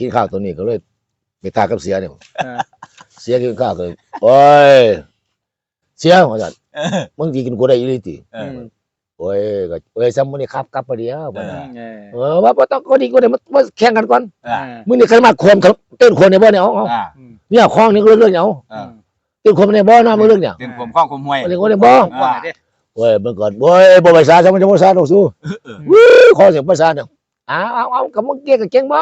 กินข้าวตัวนี้ก็เลยไปตากับเสียเนี่ยเออเสียกินข้าวก็เลยโอ้ยเสียว่าซั่นมึงสิกินกูได้อีหลีติเออโอ้ยก็เอ้ยซ้ำมื้อนี้ครับกลับไปเดียวบ่เอนะอเออเออว่าบ่ต้องก็ดีกว่าเดี๋ยวมามาแข่งกันก่อนอ่ามึงนี่ใครมาโคนเขาเต้นโคนในบ่เนี่ยเอาเอาอ่าเนี่ยคลองนี่ก็เรื่องเนี่ยเอาอ่าเต้นโคนในบ่นะมึงเรื่องเนี่ยเต็มผมข้องคุมห้วยเรื่องโคนในบ่ว่าเด้โอ้ยเมื่อก่อนโอ้ยบ่ภาษาซะมันจะบ่ภาษาดอกสู้วู้ขอเสียงภาษาเนี่ยเอาเอาเอากับมึงเก่งกับเก่งบ่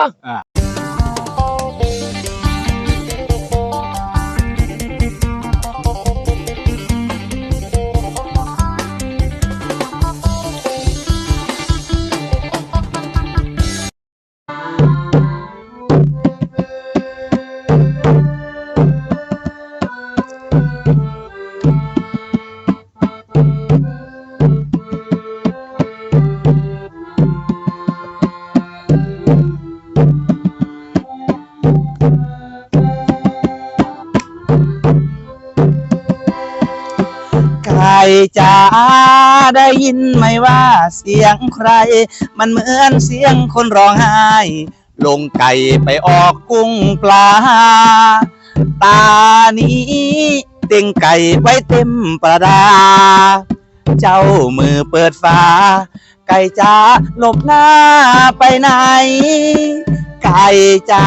ได้ยินไหมว่าเสียงใคร มันเหมือนเสียงคนร้องไห้ ลงไก่ไปออกกุ้งปลา ตานี้เต็งไก่ไว้เต็มประดา เจ้ามือเปิดฝาไก่จ๋าหลบหน้าไปไหน ไก่จ๋า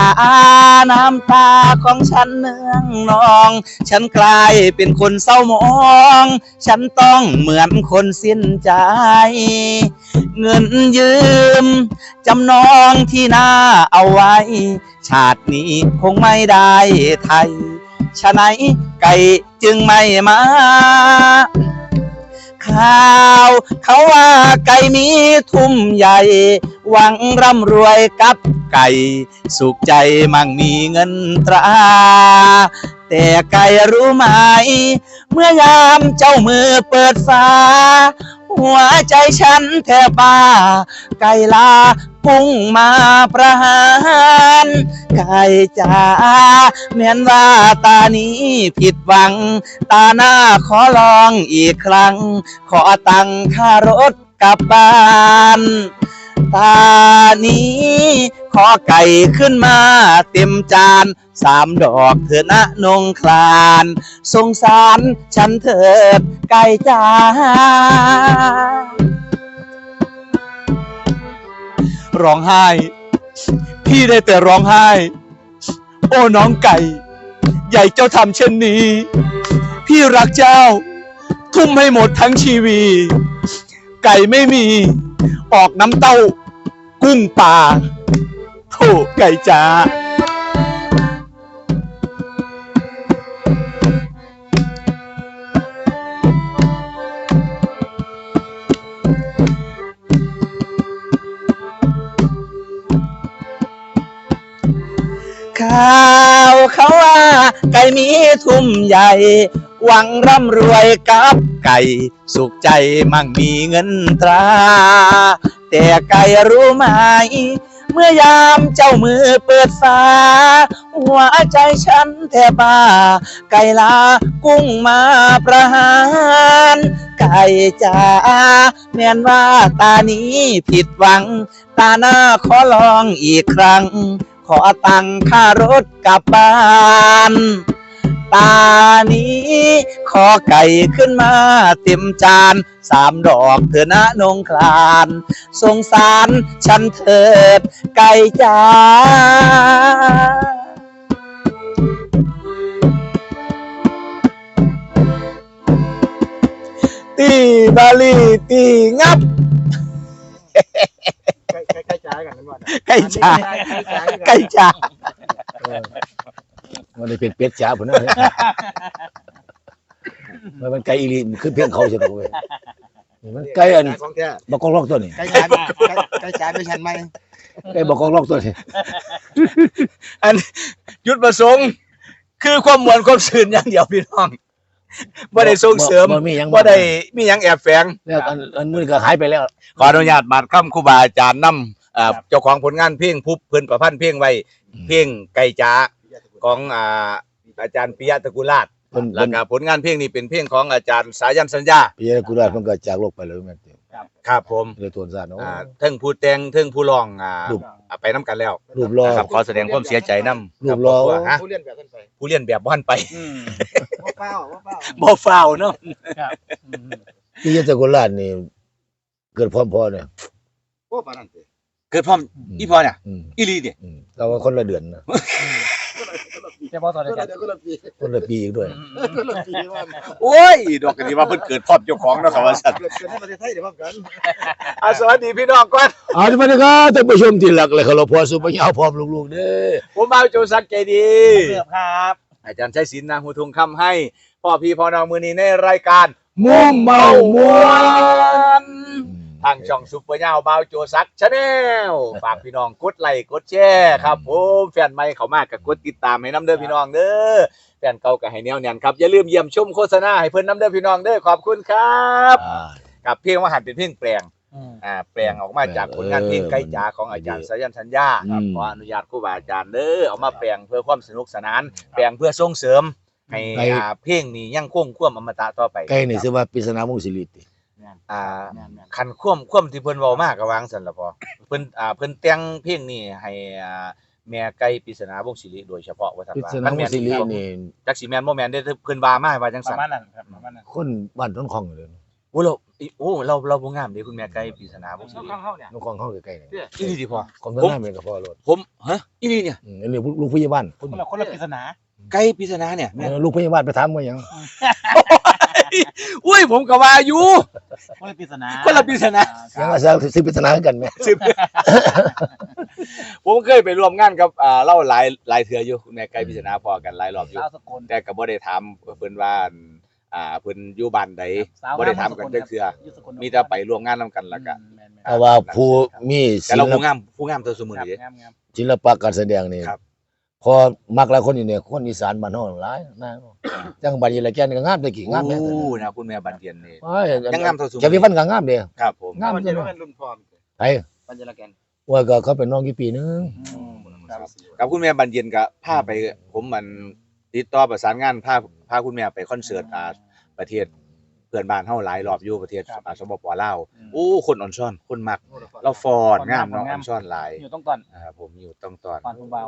น้ำตาของฉันเนืองนอง ฉันกลายเป็นคนเศร้าหมอง ฉันต้องเหมือนคนสิ้นใจ เงินยืม จำนองที่หน้าเอาไว้ ชาตินี้คงไม่ได้ไทยฉะไหนไก่จึงไม่มา ข่าว เขาว่าไก่มีทุ่มใหญ่ หวังร่ำรวยกับไก่ สุขใจมั่งมีเงินตรา แต่ไก่รู้ไหม เมื่อยามเจ้ามือเปิดฟ้า หัวใจฉันแทบบ้า ไก่ลา พุ่งมาประหารไก่จ๋าเหมือนว่าตานี้ผิดหวัง ตาหน้าขอลองอีกครั้ง ขอตังค่ารถกลับบ้านตานี้ ขอไก่ขึ้นมาเต็มจานสามดอกเถอะนะนงคลาน สงสารฉันเถิดไก่จ้า ร้องไห้ พี่ได้แต่ร้องไห้ โอ้น้องไก่ ใหญ่เจ้าทำเช่นนี้ พี่รักเจ้า ทุ่มให้หมดทั้งชีวี ไก่ไม่มี ออกน้ำเต้า กุ้งป่าโถไก่จ้า มีทุ่มใหญ่ หวังร่ำรวยกับไก่ สุขใจมั่งมีเงินตรา แต่ไก่รู้ไหม เมื่อยามเจ้ามือเปิดฟ้า หัวใจฉันแทบบ้า ไก่ลากุ้งมาประหาร ไก่จ๋าแม่นว่าตานี้ผิดหวัง ตาหน้าขอลองอีกครั้งขอตังค่ารถกลับบ้าน ตานี้ ขอไก่ขึ้นมาเต็มจาน สามดอกเถอะนะนงคลาน สงสารฉันเถิดไก่จ้าตีบาลีตีงับ ใกล้ใกล้ใกล้จ้ากันนั่นว่าไก่จ้าใกล้ไก่จ้า เออ มันได้เป็นเป็ดจ๋าพุ่นนะมันมันไก่อีหลีมันคือเพียงเขาใช่ไหมเว้ยมันไก่อันของแท้บักกอกลอกตัวนี้ใกล้จ้าใกล้จ้าไม่ชันไหมไก่บักกอกลอกตัวนี้อันยุดประสงค์คือความมวลความสื่นอย่างเดียวพี่น้องบ่ได้ส่งเสริมบ่มีหยังบ่ได้มีหยังแอบแฝงแล้วอันอันมื้อนี้ก็หายไปแล้ว ขออนุญาตบาดคำครูบาอาจารย์นำอ่าเจ้าของผลงานเพลงผู้เพิ่นประพันธ์เพลงไว้เพลงไก่จ๋า ของอ่าอาจารย์ปิยะตระกูลราชเพิ่น แล้วเพิ่นก็ผลงานเพลงนี้เป็นเพลงของอาจารย์สายันสัญญาปิยะกุราชเพิ่นก็จากโลกไปแล้วแม่นติครับผมเรือตัวซานเนาะอ่าเทิงผู้แต่งเทิงผู้ร้องอ่ารูปอ่าไปน้ำกันแล้วรูปรอ นะครับขอแสดงความเสียใจนํรูปรอ ฮะผู้เรียนแบบท่านไปผู้เรียนแบบบ้านไปอืมว่าเปล่าว่าเปล่าบ่ฟาวเนาะอืมพี่ยศกุลาชนี่ เกิดพร้อมพ่อเนี่ยโอ้ปานนั้นสิเกิดพร้อมอีพอเนี่ยอืมอีหลีเนี่ย อืมแต่ว่าคนละเดือนนะ เฉพาะตอนคนเด็ละกเดือนคนละปีคนละปีอีกด้วยคนละปีว่าโอ้ยดอกกันนี้ว่าเพิ่นเกิดพร้อมเจ้าของเนาะครับว่าซั่นเกิดเกิดในประเทศไทยเดี๋ยวพร้อมกันอะสวัสดีพี่น้องก่อนเอาที่มาเลยครับท่านผู้ชมที่รักเลยครับเราพอสุภาพยาวพร้อมลูกๆเด้อผมบ่าวโจซักใจดีเกือบครับ อาจารย์ชัยศิลป์นางหูทุงคำให้พ่อพี่พ่อน้องมือนี้ในรายการม่วงเมามวน ทางช่องซุปเปอร์ยาวบ่าวโจซักชาแนลฝากพี่น้องกดไลค์กดแชร์ครับผมแฟนใหม่เขามากกับกดติดตามให้น้ำเด้อพี่น้องเด้อแฟนเก่าก็ให้แนวแน่นครับอย่าลืมเยี่ยมชมโฆษณาให้เพิ่นน้ำเด้อพี่น้องเด้อขอบคุณครับอ่ากับเพลงว่าหันเป็นเพลงแปลงอืมอ่าแปลงออกมาจากผลงานเพลงไก่จ๋าของอาจารย์สายันสัญญาอืมขออนุญาตครูบาอาจารย์เด้อเอามาแปลงเพื่อความสนุกสนาน แปลงเพื่อส่งเสริมให้ไก่อ่าเพลงนี้ยังคงความอมตะต่อไปใกล้นี่ชื่อว่าปริศนาวงศ์ศิริติ อ่าแม่นแม่นคันความความที่เพิ่นเว้ามากก็วางซั่นล่ะพอเพิ่นอ่าเพิ่นแต่งเพลงนี้ให้อ่าแม่ไก่ปริศนาวงศ์ศิริโดยเฉพาะว่าซั่นปริว่าศนาวงศ์ศิรินี่จักสิแม่นบ่แม่นได้อเพิ่นว่ามาว่าจังประซั่นมาณนั้นครับประมาณนั้นคนบ้านต้นคลองอยู่เลยโอ้เราอิโอ้เราเราบ่งามเด้คุณแม่ไก่ปริศนาวงศ์ศิริข้างเฮาเนี่ยต้นคลองเข้าใกล้ๆนี่อีนี่ดิพอ ของต้นหน้าเป็นกับพ่อรถผมฮะอีนี่เนี่ย อืมอันนี้ลูกผู้ใหญ่บ้านคนคนละคนละปริศนาไก่ปริศนาเนี่ยเออลูกผู้ใหญ่บ้านไปถามว่าหยังอุ้ยผมก็ว่าอยู่ คนละปริศนาคนละปริศนายังอาจารย์สิปริศนาคือกันไหมสิบผมเคยไปร่วมงานกับอ่าเล่าหลายหลายเทื่ออยู่คุณแม่ไก่พิจารณาพอกันหลายรอบอยู่ สาวสกลแต่ก็บ่ได้ถามเพิ่นว่าอ่าเพิ่นอยู่บ้านใดสาวบ่ได้ถามกันจักเทื่อยู่สกลมีแต่ไปร่วมงานนํกันแล้วก็แม่นแม่นแต่ว่าผู้มีแต่ศิเราลผู้ปะงามผู้งามตัวสมุนครับนี่งามงามศิลปะการแสดงนี่ครับ พอมักหลายคนอยู่เนี่ยคนอีสานบ้านเฮาหลายนะจังบัดนี้ละแกนก็งามแตะกี้งามแม่โอ้นะคุณแม่บันเทียนนี่ว้ายยังงามเท่าสมุนแกพี่ฟันก็งามเด้ครับผมงามมันจัจะงว่าเนาะเป็นรุ่นพร้อมไปปัญญาละแกนว่าก็เขาเป็นน้องกี่ปีนึงอืมครับกับคุณแม่บันเทียนก็พาไปผมมันติดต่อประสานงานพาพาคุณแม่ไปคอนเสิร์ตอ่าประเทศเพื่อนบ้านเฮาหลายรอบอยู่ประเทศครับอ่าสปปลาวอืมโอ้คนอ่อนช้อน คนมักเราฟอนงามเนาะอ่อนช้อนหลายอยู่ต้องตอนนะครับผมอยู่ต้องตอนตอนผู้เบา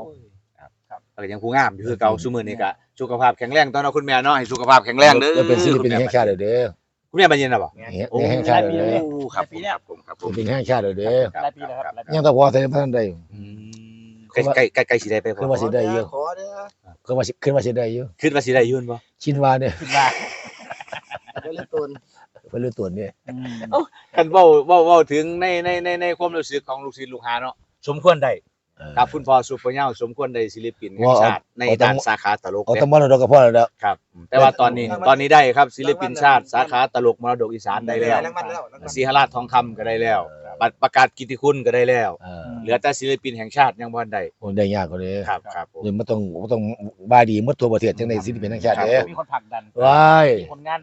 ครับครับ แล้วก็ยังผู้งามอยู่คือเก่าซุมื้อนี้ก็สุขภาพแข็งแรงตอนเนาะคุณแม่เนาะให้สุขภาพแข็งแรงเด้อแล้วเป็นศิลปินแห่งชาติเด้อคุณแม่บันเย็นน่ะบ่แห่งแห่งชาติเด้อโอ้ครับผมครับผมครับผศิลมปินแห่งชาติเด้อหลายปีแล้วครับหลายปี ยังแต่พอแต่พันได้อืมใกล้ใกล้ใกล้ใกล้สิได้ไปคือบ่ว่าสิได้อยู่ ขอเด้อคือว่าสิคือว่าสิได้อยู่คิดว่าสิได้อยืนบ่ชินว่าเนี่ยคิดว่าเดี๋ยวเล่นตูนไปเรื่องตัวนี้อืม คันเว้าเว้าเว้าถึงในในในในความรู้สึกของลูกศิษย์ลูกหาเนาะสมควรได้เออ ครับคุณพ่อซุปเปอร์เหย้าสมควรได้ศิลปินแห่งว่าเอาชาติในเอาแต่ด้านสาขาตลกเอาเด้แตมรดกก็พอแล้วครับ แต่ว่าตอนนี้ตอนนี้ได้ครับศิลปินชาติสาขาตลกมรดกอีสานได้แล้วรางวัลแล้วรางวัลศรีหราชทองคำก็ได้แล้วบัตรประกาศกิตติคุณก็ได้แล้วเออเหลือแต่ศิลปินแห่งชาติยังบ่ทันได้โอ้ได้ยากกว่านี้ครับครับผมนี่มันต้องมันต้องบายดีหมดทั่วประเทศจังได๋ศิลปินแห่งชาติเด้มีคนผลักดันว้ายมีคนงาน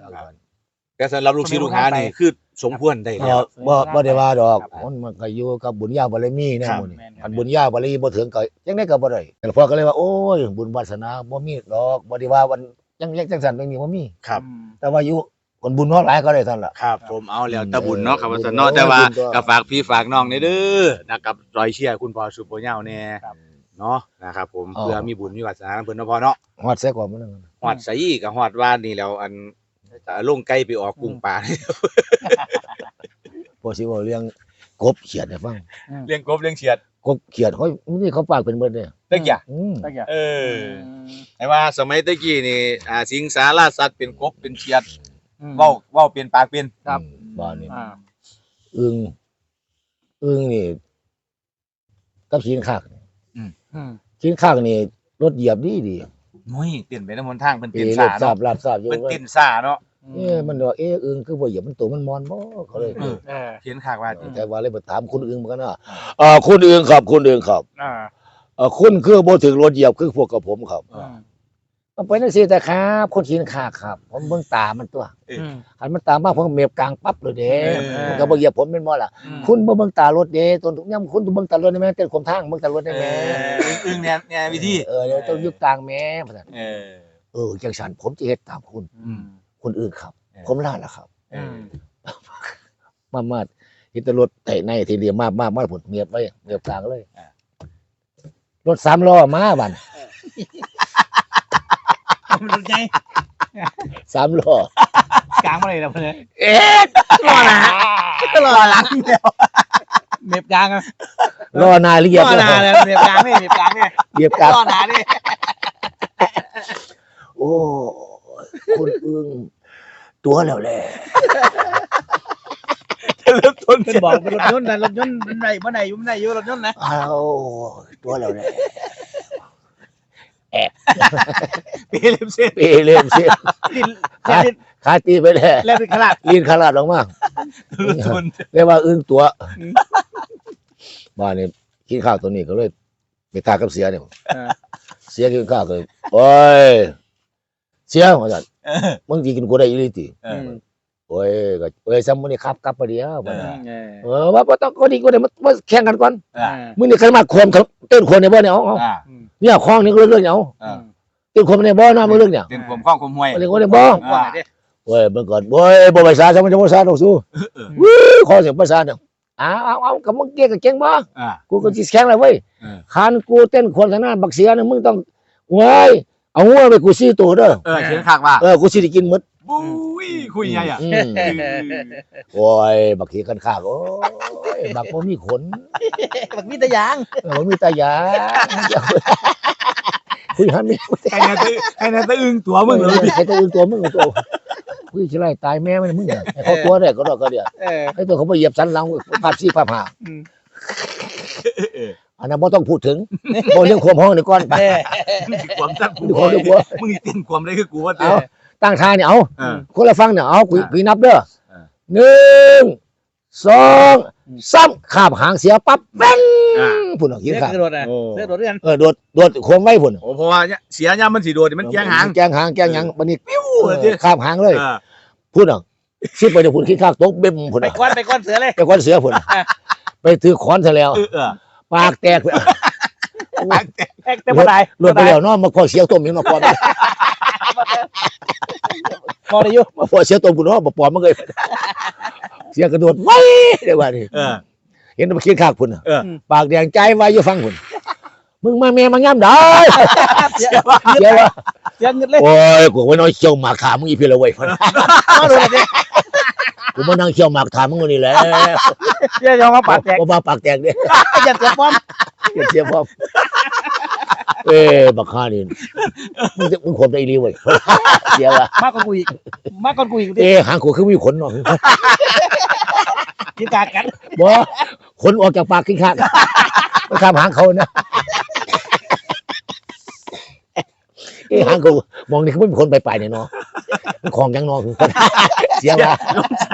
แต่สำหรับลูกศิษย์ลูกหานี่คือสมควรได้เอแล้วอบ่บ่ได้ว่าดอกครับมันมันก็อยู่กับบุญญาบารมีแน่ครับหมื้นี้แม่นครับอันบุญญาบารมีบ่ถึงก็จังได๋ก็บ่ได้แต่พ่อก็เลยว่าโอ้ยบุญวาสนาบ่มีดอกบ่ได้ว่าวันจังเล็กจังสั่นจังนี้บ่มีครับอืมแต่ว่าอยู่คนบุญน้อยหลายก็ได้เท่านั้นล่ะครับ ผมเอาแล้วแต่บุญเออเนาะครับว่าซั่นบุเนาะญแต่ว่าบุญก็ก็ฝากพี่ฝากน้องในเด้อนะครับรอยเชียร์คุณพ่อสุโปเหย้าแน่ครับเนาะนะครับผมอ๋อเพื่อมีบุญมีวาสนาเพิ่นเนาะพ่อเนาะฮอดเสียก่อนมื้อนึงฮอดไสกับฮอดว่านี่แล้วอัน อ่าลงไก่ไปออกกุ้งปลาพอสิเว้าเรื่องกบเขียดให้ฟังเลี้ยงกบเลี้ยงเฉียดกบเขียดเขานี่เขาปากเป็นเบิดเด้เด็กอย่าอืมได้แก่เออไอ้ว่าสมัยตะกี้นี่อ่าสิงสาราสัตว์เป็นกบเป็นเฉียดอืมเว้าเว้าเป็นปากเป็นครับอืมบ้านนี่อ่าอึงอึงนี่กับขีนขากนี่อืมขีนขากนี่รถเหยียบดีดีมุ้ยเต้นไปน้ำมนต์ทางเพิ่นเอเต้นรซ่าถทราบเนาะลาบทราบอยู่เพิ่นว่าเต้นซ่าเนาะ เอ๊ะมันว่าเอ๊ะอึงคือบ่เหยียบมันตัวมันมอนบ่เขาเลยเออ เออเขียนขากว่าแต่ว่าเลยบ่ถามคุณอึงเหมือนกันนะเอ่อคุณอึงครับคุณอึงครับอ่าเอ่อคุณคือบ่ถึงรถเหยียบคือพวกกับผมครับอืมมันเป็นจังซี่แต่ครับ คนขีนขากครับ ผมเบิ่งตามันตัวอืม หันมันตามมาผมก็เมบกลางปั๊บเลยเด้เออ มันก็บ่เหยียบผมเป็นบ่ล่ะ อืม คุณบ่เบิ่งตารถเด้ตนทุกยามคุณต้องเบิ่งตารถได้แม่เต้นคมทางเบิ่งตารถได้เอแม่ออึ้งๆเนี่ยเนี่ยวิธีเออเดี๋ยวต้องยุบกลางแม่ว่าซั่นเออเออจังสันผมจะเฮ็ดตามคุณ อืม คนอื่นครับเออผมล่าแล้วครับเออมามาเห็นแตรถไถในทีเดียวมามามาผลเงียบไว้เงียบกลางเลยรถสามล้อมาบันมันไงสามล้อกลางมาเลยนะเพื่อนเอ๊ะรอนะรอหลังแล้วเม็บกลางอะล้อหนาเรียบรอหนาเลยเม็บกลางนี่เม็บกลางนี่เรียบกลางรอหนานี่โอ้คุณอึ้ง ตัวแล้วแหละเริ่มต้นเพิ่นบอกเป็นรถยนต์นะรถยนต์มันไหนมันไหนอยู่มันไหนอยู่รถยนต์นะเอาตัวแล้วแหละปีเล็บเส้นเปเล่มเสียลิ้นลิ้นขาตีไปแล้วแล้วเป็นขนาดลีนขลาดออกมาเริ่มต้นเรียกว่าอึ้งตัวอืมบ้านนี้กินข้าวตัวนี้ก็เลยไปตากับเสียเนี่ยเออเสียกินข้าวก็เลยโอ้ยเสียว่าซั่น มึงสิกินกูได้อีหลีติเออ โอ้ยก็เอ้ยซ้ำมื้อนี้ครับกลับไปเดียวเออเออว่าบ่ต้องก็ดีกว่าเดี๋ยวมามาแข่งกันก่อนอ่า มื้อนี้ใครมาโคนเขาเต้นโคนในบ่เนี่ยเอาเอาอ่าเนี่ยคลองนี่ก็เรื่องเนี่ยเอาอ่าเต้นโคนในบ่นะมึงเรื่องเนี่ยเต็มความคล้องความห้วย เรื่องว่าในบ่ว่าดิโอ้ยเบิ่งก่อนโอ้ยบ่ภาษาซะมันจะบ่ภาษาดอกสู้วู้ขอเสียงภาษาเนี่ยอ้าวเอาเอากับมึงเก่งก็เก่งบ่อ่า กูก็สิแข่งแล้วเว้ยเออ คันกูเต้นโคนขนาดบักเสียเนี่ยมึงต้องเว้ย เอาหัวไปกูซี่ตัวเด้อเออเขียนขากว่าเออกูสิได้กินหมดบุ้ยคุยไงอะอืมโอ้ยบักขี้กันขากโอ้ยบักบ่มีขนบักมีแตะยางเออบ่มีตายาคุยหันนี่ใครน่าจะใครน่าจะอึ้งตัวมึงเลยใครตัวอื่นตัวมึงตัวคุยสิไล่ตายแม่มันมึงอะให้เขาตัวได้ก็ดอกก็เดียวเออให้ตัวเขาไปเหยียบสันหลังภาพซี่ภาพหา อืมอันนั้นบ่ต้องพูดถึงบ่เรื่องความห้องนี่ก่อนไปเออมึงสิความตั้งกูดูความดูความมึงสิเต้นความได้คือกูว่าเต้เอา ตั้งท่าเนี่ยเอาเออคนละฟังเนี่ยเอาคุยอ่าคุยนับเด้ออ่าหนึ่งสองสามขาบหางเสียปั๊บแป้นอ่าพุ่นเอาเสื้ขี้อขาดกระโดดอะเสื้อกระโดดด้วยกัน เออโดดโดดโคมไว้พุ่นโอ้เพราะว่าเนี่ยเสียยามมันสีโดดนี่มันแกงหางแกงหางแกงหยังบัดนี้ปิ้วเออเด้อขาบหางเลยเออพุ่นเอาคิดไปเดี๋ยวพุ่นขี้ข้างตกเบ็มพุ่นไปเอาก้อนไปก้อนเสือเลย ไปก้อนเสือพุ่นไปถือขอนซะแล้ว เออเออ ปากแตกไปแอกแต่บ่ได้หลุดไปแล้วเนาะมาพอเสียต้มยังมาพอพอได้อยู่มาพอเสียต้มกูเนาะบ่ปอมมันเลยเสียกระโดดไว้เดี๋ยวว่านี่เออเห็นมันขี้ข้างพุ่นน่ะเออปากแดงใจไว้อยู่ฟังพุ่นมึงมาแม่มาย่ำได้เสียว่าเสียว่าเสียเงินเลยโอ้ยกูว่าน้อยเคี่ยวหมากขามึงอีเพียละเว้ยมาดูดิ กูมานั่งเคี่ยวหมากถามมึงวันนี้แหละเสียยอมมาปาดแตกบ่มาปากแตกเด้อย่าเสียป้อมอย่าเสียพร้อมเอ้ยบักข้านี่มึงจะมึงขนได้อีหลีเว้ยเสียว่ะมากกว่ากูอีกมากกว่ากูอีกดิเอ้หางกูคือมีขนเนาะกินกากันบ่ขนออกจากปากขี้ข้างไปทำหางเขานะ เอ้หางกูมองนี่คือไม่มีคนไปไปเนี่ยเนาะมันของยังเนอคือเสียว่ะลงใจ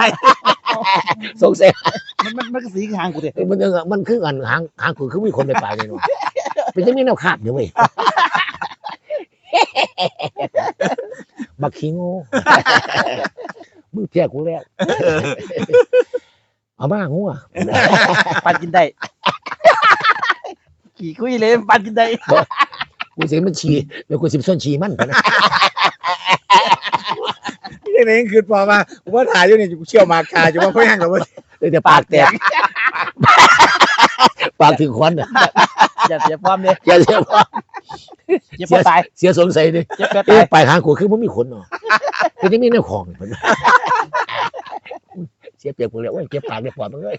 สงสัยมันมันมันก็สีหางกูดิเอ้ยมันยังมันคืออันหางหางคือคือมีคนไปป่าเลยเนาะเป็นจะมีแนวคาดอยู่เว้ยบักขี้โง่มึงเพี้ยกูแล้วเอามางัวปันกินได้ ขี่คุยเลยปันกินได้ กูเสียมันฉี่เดี๋ยวกูสิบส้นฉี่มันไปนะนี่เองคือพอมาผมว่าถ่ายอยู่นี่กูเชี่ยวหมากคาจะว่าเขาแห้งหรอวะเดี๋ยวจะปากแตกปากถึงควันอะอย่าเสียป้อมดิอย่าเสียว่าอย่าป้อมตายเสียสงสัยดิอย่าเปียเอ้ตายยปลายหางกูคือมันมีขนเนาะเป็นจะมีแนวของเพิ่นเสียเปรียบกูแล้วโอ้ยเก็บปากเก็บปอดมันเลย